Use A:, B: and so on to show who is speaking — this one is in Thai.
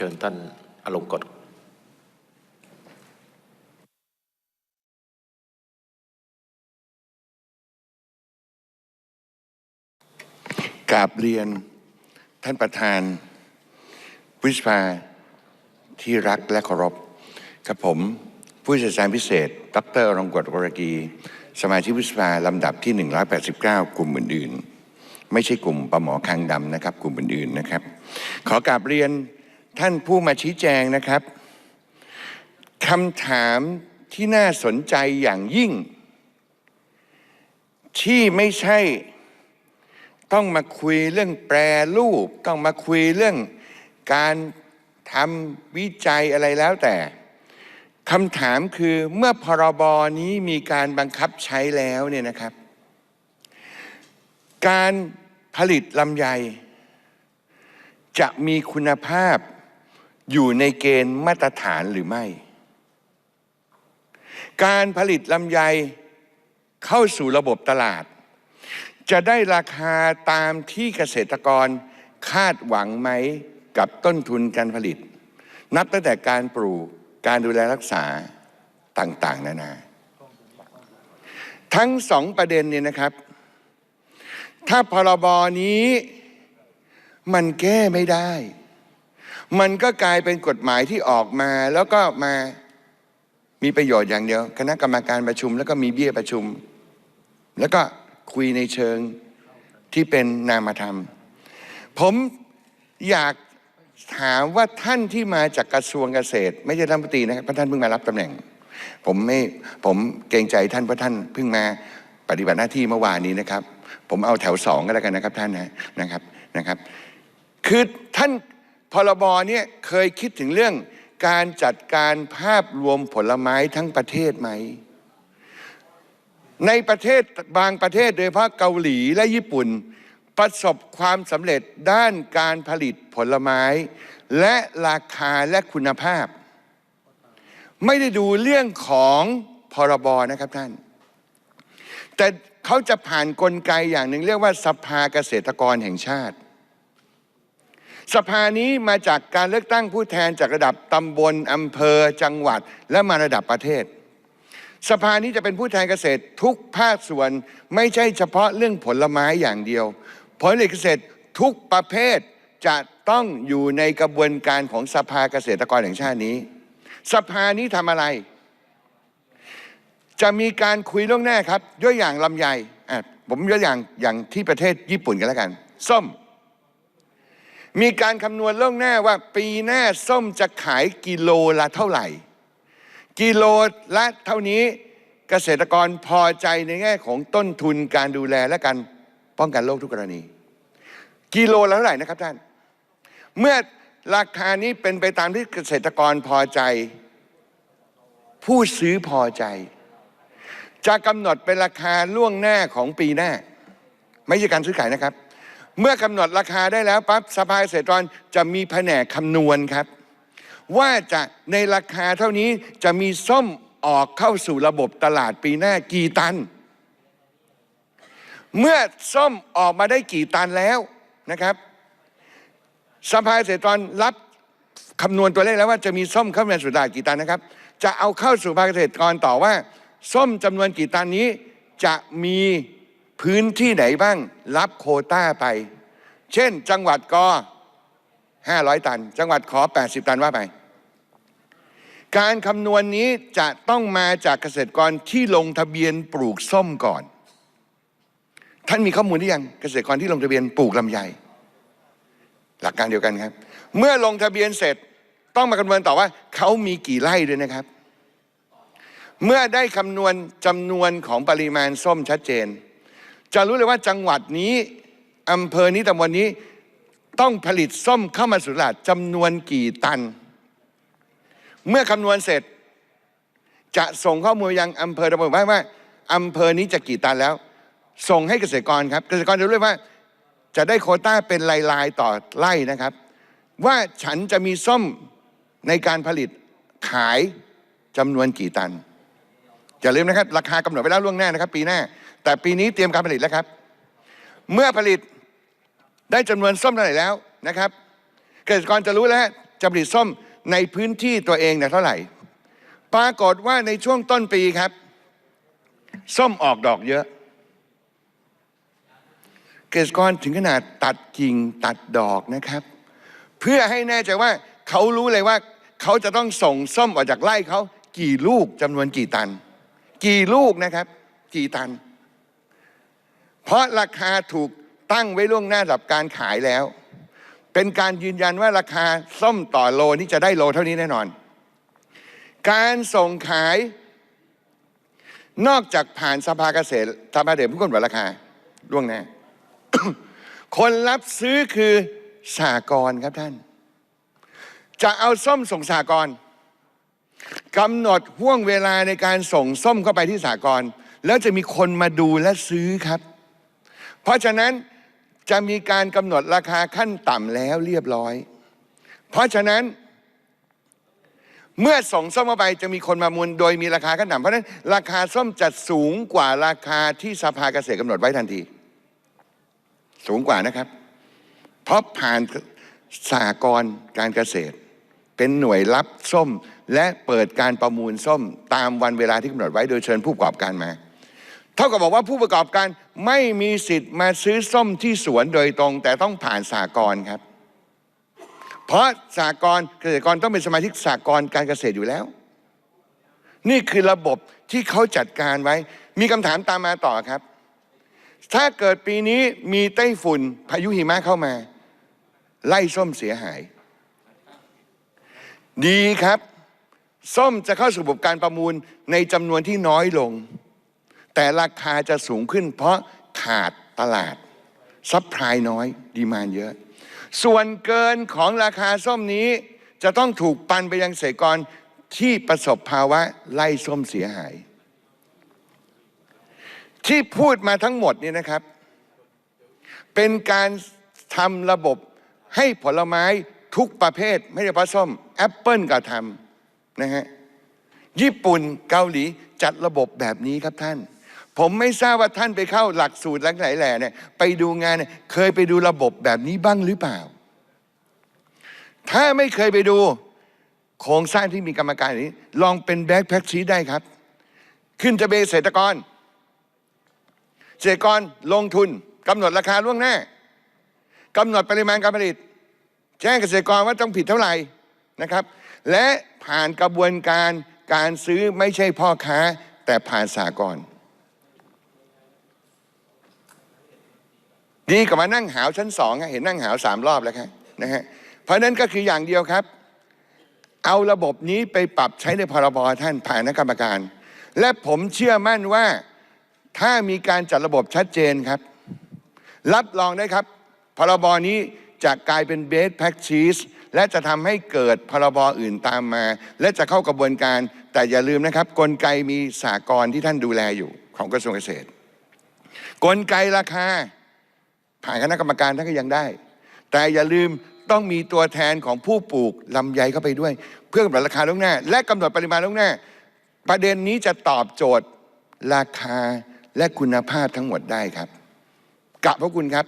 A: เชิญท่านอลงกฎ
B: กราบเรียนท่านประธานวิสภาที่รักและเคารพกับผมผู้เชี่ยวชาญพิเศษ ดรอรงกฎวรกี สมาชิกวิสภาลำดับที่ 189 กลุ่มอื่น ๆ ไม่ใช่กลุ่มปะหมอคางดำนะครับ กลุ่มอื่น ๆ นะครับ ขอกราบเรียน ท่านผู้มาชี้แจงนะครับคำถามที่น่าสนใจอย่างยิ่ง ที่ไม่ใช่ต้องมาคุยเรื่องแปรรูป ต้องมาคุยเรื่องการทำวิจัยอะไรแล้วแต่คำถามคือเมื่อพรบนี้มีการบังคับใช้แล้วเนี่ยนะครับ การผลิตลำไย จะมีคุณภาพ อยู่ในเกณฑ์มาตรฐานหรือไม่ การผลิตลำไยเข้าสู่ระบบตลาด จะได้ราคาตามที่เกษตรกรคาดหวังไหมกับต้นทุนการผลิต นับตั้งแต่การปลูกการดูแลรักษาต่างๆ นานา ทั้งสองประเด็นเนี่ยนะครับ ถ้าพรบนี้มันแก้ไม่ได้ มันก็กลายเป็นกฎหมายที่ออกมา แล้วก็มามีประโยชน์อย่างเดียว คณะกรรมการประชุม แล้วก็มีเบี้ยประชุม แล้วก็คุยในเชิงที่เป็นนามธรรม ผมอยากถามว่าท่านที่มาจากกระทรวงเกษตร ไม่ใช่รัฐมนตรีนะครับเพราะท่านเพิ่งมารับตำแหน่ง ผมไม่ผมเกรงใจท่านเพราะท่านเพิ่งมาปฏิบัติหน้าที่เมื่อวานนี้นะครับ ผมเอาแถวสองก็แล้วกันนะครับท่านนะนะครับนะครับ คือท่าน พรบเนี่ยเคยคิดถึงเรื่องการจัดการภาพรวมผลไม้ทั้งประเทศไหม ในประเทศบางประเทศโดยเฉพาะเกาหลีและญี่ปุ่น ประสบความสำเร็จด้านการผลิตผลไม้ และราคาและคุณภาพ ไม่ได้ดูเรื่องของพรบนะครับท่าน แต่เขาจะผ่านนกลไกอย่างหนึ่งเรียกว่าสภาเกษตรกรแห่งชาติ สภานี้มาจากการเลือกตั้งผู้แทนจากระดับตำบลอำเภอจังหวัด และมาระดับประเทศ สภานี้จะเป็นผู้แทนเกษตรทุกภาคส่วนไม่ใช่เฉพาะเรื่องผลไม้อย่างเดียว ผลผลิตเกษตรทุกประเภทจะต้องอยู่ในกระบวนการของสภาเกษตรกรแห่งชาตินี้ สภานี้ทำอะไร จะมีการคุยล่วงหน้าครับยกอย่างลำไยอะผมยกอย่างอย่างที่ประเทศญี่ปุ่นกันแล้วกัน ส้ม มีการคำนวณล่วงหน้าว่าปีหน้าส้มจะขายกิโลละเท่าไหร่ กิโลละเท่านี้เกษตรกรพอใจในแง่ของต้นทุนการดูแลและการป้องกันโรคทุกกรณี กิโลละเท่าไหร่นะครับท่าน เมื่อราคานี้เป็นไปตามที่เกษตรกรพอใจ ผู้ซื้อพอใจ จะกำหนดเป็นราคาล่วงหน้าของปีหน้า ไม่ใช่การซื้อขายนะครับ เมื่อกำหนดราคาได้แล้วปั๊บสภาเกษตรกรจะมีแผนกคำนวณครับ ว่าจะในราคาเท่านี้จะมีส้มออกเข้าสู่ระบบตลาดปีหน้ากี่ตัน เมื่อส้มออกมาได้กี่ตันแล้วนะครับสภาเกษตรกรรับคำนวณตัวเลขแล้วว่าจะมีส้มเข้ามาสู่ตลาดกี่ตันนะครับ จะเอาเข้าสู่ภาคเกษตรกรต่อว่า ส้มจำนวนกี่ตันนี้จะมี พื้นที่ไหนบ้างรับโคต้าไป เช่น จังหวัดกอ500ตัน จังหวัดขอ 80 ตันว่าไป การคำนวณนี้จะต้องมาจากเกษตรกรที่ลงทะเบียนปลูกส้มก่อน ท่านมีข้อมูลหรือยังเกษตรกรที่ลงทะเบียนปลูกลำไย หลักการเดียวกันครับ เมื่อลงทะเบียนเสร็จต้องมาคำนวณต่อว่าเขามีกี่ไร่ด้วยนะครับ เมื่อได้คำนวณจำนวนของปริมาณส้มชัดเจน จะรู้เลยว่าจังหวัดนี้อำเภอนี้ตำบลนี้ ต้องผลิตส้มเข้ามาสู่ตลาดจำนวนกี่ตัน เมื่อคำนวณเสร็จ จะส่งข้อมูลยังอำเภอตำบลว่าว่าอำเภอนี้จะกี่ตันแล้ว ส่งให้เกษตรกรครับ เกษตรกรจะรู้เลยว่า จะได้โคต้าเป็นลายๆต่อไร่นะครับ ว่าฉันจะมีส้มในการผลิตขายจำนวนกี่ตันอย่าลืมนะครับ ราคากำหนดไว้แล้วล่วงหน้านะครับ ปีหน้า แต่ปีนี้เตรียมการผลิตแล้วครับ เมื่อผลิตได้จำนวนส้มเท่าไหร่แล้วนะครับเกษตรกรจะรู้แล้วจะผลิตส้มในพื้นที่ตัวเองเนี่ยเท่าไหร่ ปรากฏว่าในช่วงต้นปีครับ ส้มออกดอกเยอะ เกษตรกรถึงขนาดตัดกิ่งตัดดอกนะครับ เพื่อให้แน่ใจว่าเขารู้เลยว่าเขาจะต้องส่งส้มออกจากไร่เขากี่ลูกจำนวนกี่ตัน กี่ลูกนะครับ กี่ตัน เพราะราคาถูกตั้งไว้ล่วงหน้าสำหรับการขายแล้ว เป็นการยืนยันว่าราคาส้มต่อโลนี่จะได้โลเท่านี้แน่นอน การส่งขาย นอกจากผ่านสภาเกษตรสภาเดชผู้กำหนดราคาล่วงหน้า คนรับซื้อคือสากรครับท่าน จะเอาส้มส่งสากรกำหนดห่วงเวลาในการส่งส้มเข้าไปที่สากรแล้วจะมีคนมาดูและซื้อครับ เพราะฉะนั้นจะมีการกำหนดราคาขั้นต่ำแล้วเรียบร้อย เพราะฉะนั้น เมื่อส่งส้มเข้าไปจะมีคนมามูลโดยมีราคาขั้นต่ำเพราะฉะนั้นราคาส้มจะสูงกว่าราคาที่สภาเกษตรกำหนดไว้ทันที สูงกว่านะครับ เพราะผ่านสหกรการเกษตร เป็นหน่วยรับส้มและเปิดการประมูลส้มตามวันเวลาที่กำหนดไว้โดยเชิญผู้ประกอบการมา เท่ากับบอกว่าผู้ประกอบการ ไม่มีสิทธิ์มาซื้อส้มที่สวนโดยตรง แต่ต้องผ่านสากรครับ เพราะสากรเกษตรกรต้องเป็นสมาชิกสากรการเกษตรอยู่แล้ว นี่คือระบบที่เขาจัดการไว้ มีคำถามตามมาต่อครับ ถ้าเกิดปีนี้มีไต้ฝุ่นพายุหิมะเข้ามา ไล่ส้มเสียหาย ดีครับ ส้มจะเข้าสู่ระบบการประมูลในจำนวนที่น้อยลง แต่ราคาจะสูงขึ้น เพราะขาดตลาดซัพพลายน้อยดีมานเยอะ ส่วนเกินของราคาส้มนี้ จะต้องถูกปันไปยังเกษตรกรที่ประสบภาวะไล่ส้มเสียหาย ที่พูดมาทั้งหมดนี่นะครับ เป็นการทำระบบให้ผลไม้ทุกประเภทไม่ใช่เฉพาะส้มแอปเปิลก็ทำนะฮะญี่ปุ่นเกาหลีจัดระบบแบบนี้ครับท่าน ผมไม่ทราบว่าท่านไปเข้าหลักสูตรหลักไหนแหล่เนี่ยไปดูงานเนี่ยเคยไปดูระบบแบบนี้บ้างหรือเปล่า ถ้าไม่เคยไปดูโครงสร้างที่มีกรรมการอย่างนี้ ลองเป็นแบ็คแพ็กชีได้ครับ ขึ้นจะเบเกษตรกรเกษตรกรลงทุนกำหนดราคาล่วงหน้ากำหนดปริมาณการผลิต แจ้งเกษตรกรว่าต้องผิดเท่าไหร่นะครับ และผ่านกระบวนการการซื้อไม่ใช่พ่อค้าแต่ผ่านสากล ดีกว่ามานั่งหาวชั้นสองเห็นนั่งหาวสามรอบแล้วครับนะฮะเพราะฉะนั้นก็คืออย่างเดียวครับ เอาระบบนี้ไปปรับใช้ในพรบท่านผ่านคณะกรรมการ และผมเชื่อมั่นว่าถ้ามีการจัดระบบชัดเจนครับ รับรองได้ครับ พรบนี้จะกลายเป็นเบสแพ็กชีสและจะทำให้เกิดพรบอื่นตามมา และจะเข้ากระบวนการ แต่อย่าลืมนะครับ กลไกมีสากลที่ท่านดูแลอยู่ของกระทรวงเกษตร กลไกราคา ผ่านคณะกรรมการท่านก็ยังได้ แต่อย่าลืมต้องมีตัวแทนของผู้ปลูกลำไยเข้าไปด้วย เพื่อกำหนดราคาล่วงหน้า และกำหนดปริมาณล่วงหน้า ประเด็นนี้จะตอบโจทย์ราคาและคุณภาพทั้งหมดได้ครับกะพระคุณครับ